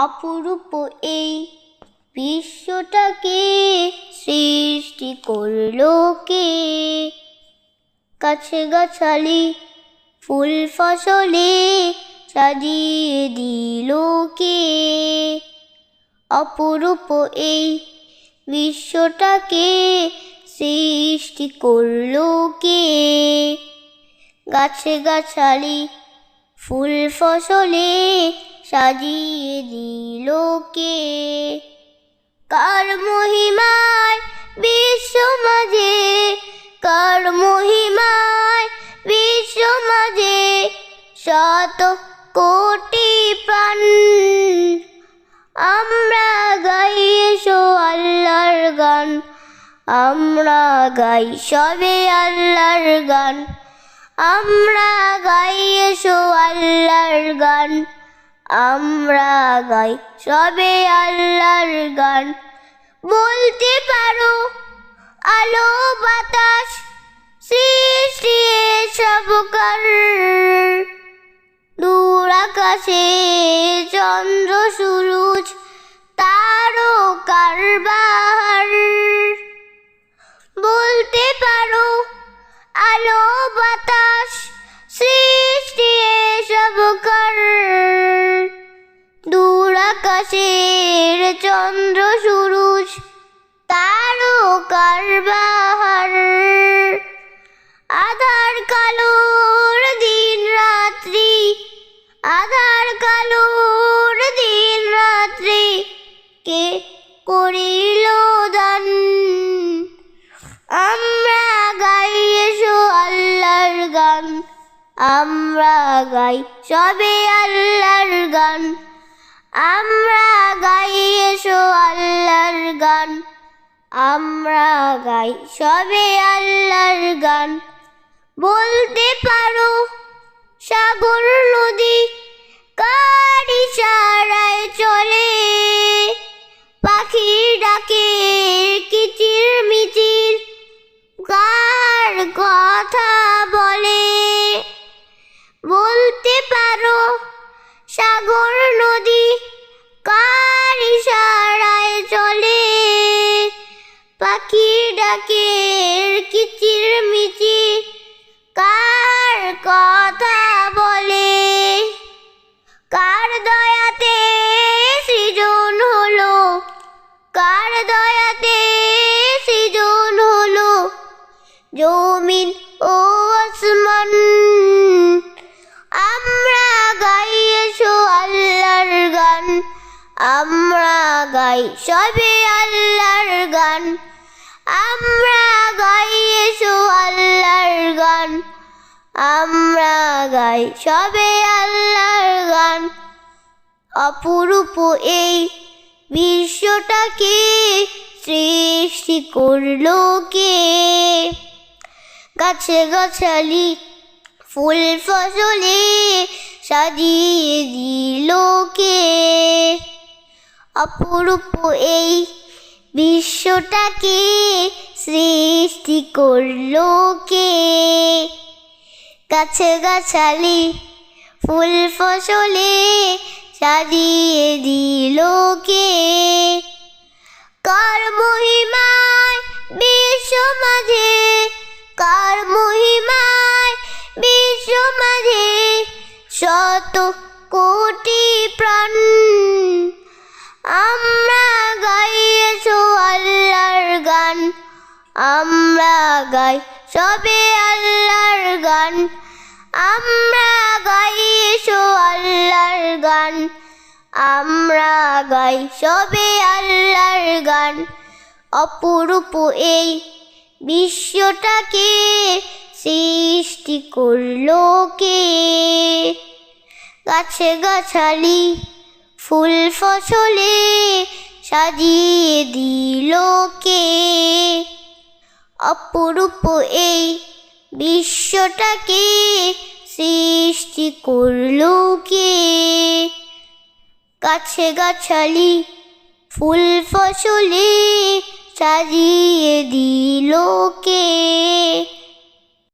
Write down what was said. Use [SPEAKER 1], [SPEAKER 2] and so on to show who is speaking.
[SPEAKER 1] অপরূপ এই বিশ্বটাকে সৃষ্টি করল কে? গাছে গাছালি ফুল ফসলে সাজিয়ে দিল কে? অপরূপ এই বিশ্বটাকে সৃষ্টি করল কে? গাছে গাছালি ফুল ফসলে সাজিয়ে দিল কে? কার মহিমায় বিশ্ব মাঝে? কার মহিমায় বিশ্ব মাঝে? শত কোটি প্রাণ। আমরা গাই এসো আল্লাহর গান। আমরা গাই সবে আল্লাহর গান। আমরা গাই এসো আল্লাহর গান। আমরা গাই সবে আল্লাহর গান। বলতে পারো, আলো, বাতাস, সৃষ্টি সবকার দূর আকাশে চন্দ্র সুরুজ আকাশের চন্দ্র সুরুজ তারকার বাহার আধার কালোর দিন রাত্রি, আধার কালোর দিন রাত্রি, কে করিল দান? আমরা গাই এসো আল্লাহর গান, আমরা গাই সবে আল্লাহর গান। আমরা আমরা গাই সবে আল্লাহর গান। বলতে পারো, সাগর নদী কার ইশারায় চলে? পাখির ডাকে কিচির মিচির কার কথা বলে? বলতে পারো, সাগর ডাকের কিচির মিচির কার কথা বলে? কার দয়াতে সৃজন হলো? কার দয়াতে সৃজন হলো? জমিন ও আসমান, আমরা গাই এসো আল্লাহর গান, আমরা গাই সবে গাই সবে আল্লাহর গান। অপরূপ এই বিশ্বটাকে সৃষ্টি করল কে? গাছে গাছালি, ফুল ফসলে সাজিয়ে দিল কে? অপরূপ এই বিশ্বটাকে সৃষ্টি করল কে? গাছে গাছালি ফুল ফসলে সাজিয়ে দিল কে? কার মহিমায় সবে আল্লাহর গান, আমরা গাই সো আল্লাহর গান, আমরা গাই সবে আল্লাহর গান। অপরূপ এই বিশ্বটাকে সৃষ্টি করল কে? গাছে গাছালি, ফুল ফসলে সাজিয়ে দিল কে? অপরূপ এই বিশ্বটাকে সৃষ্টি করল কে? গাছে গাছালি ফুল ফসলে সাজিয়ে দিল কে?